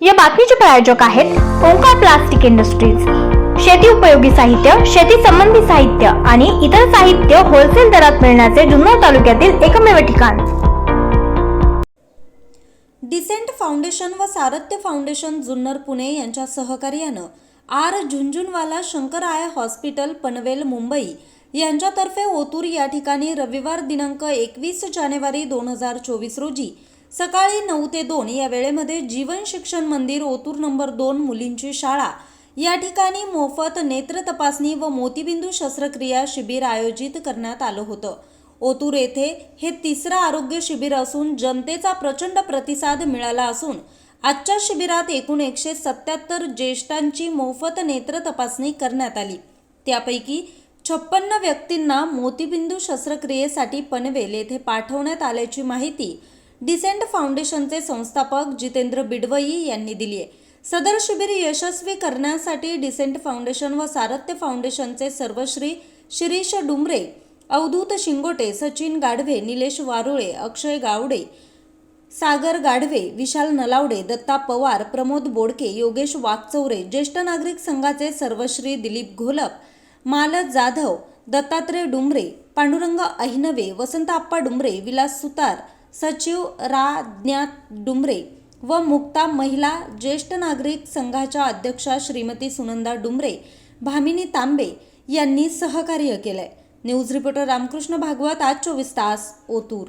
या बातमीचे प्रायोजक आहेत ओंकार प्लास्टिक इंडस्ट्रीज. शेती उपयोगी साहित्य शेती संबंधी साहित्य आणि इतर साहित्य होलसेल दरात मिळण्याचे जुन्नर तालुक्यातील एकमेव ठिकाण. डिसेंट फाउंडेशन व सारथ्य फाउंडेशन जुन्नर पुणे यांच्या सहकार्यानं आर झुंझुनवाला शंकराय हॉस्पिटल पनवेल मुंबई यांच्यातर्फे ओतूर या ठिकाणी रविवार दिनांक एकवीस जानेवारी दोन हजार चोवीस रोजी सकाळी नऊ ते दोन या वेळेमध्ये जीवन शिक्षण मंदिर ओतूर नंबर दोन मुलींची शाळा. या ठिकाणी मोफत नेत्र तपासणी व मोतीबिंदू शस्त्रक्रिया शिबिर आयोजित करण्यात आलं होतं. ओतूर येथे हे तिसरं आरोग्य शिबिर असून जनतेचा प्रचंड प्रतिसाद मिळाला असून आजच्या शिबिरात एकूण एकशे सत्याहत्तर ज्येष्ठांची मोफत नेत्र तपासणी करण्यात आली. त्यापैकी छप्पन्न व्यक्तींना मोतीबिंदू शस्त्रक्रियेसाठी पनवेल येथे पाठवण्यात आल्याची माहिती डिसेंट फाउंडेशनचे संस्थापक जितेंद्र बिडवई यांनी दिली आहे. सदर शिबिर यशस्वी करण्यासाठी डिसेंट फाउंडेशन व सारथ्य फाउंडेशनचे सर्वश्री शिरीष डुमरे अवधूत शिंगोटे सचिन गाढवे निलेश वारुळे अक्षय गावडे सागर गाढवे विशाल नलावडे दत्ता पवार प्रमोद बोडके योगेश वाकचौरे ज्येष्ठ नागरिक संघाचे सर्वश्री दिलीप घोलप मालत जाधव दत्तात्रय डुमरे पांडुरंग अहिनवे वसंत आप्पा डुमरे विलास सुतार सचिव राज्ञात डुमरे व मुक्ता महिला ज्येष्ठ नागरिक संघाच्या अध्यक्षा श्रीमती सुनंदा डुमरे भामिनी तांबे यांनी सहकार्य केलंय. न्यूज रिपोर्टर रामकृष्ण भागवत आज चोवीस तास ओतूर.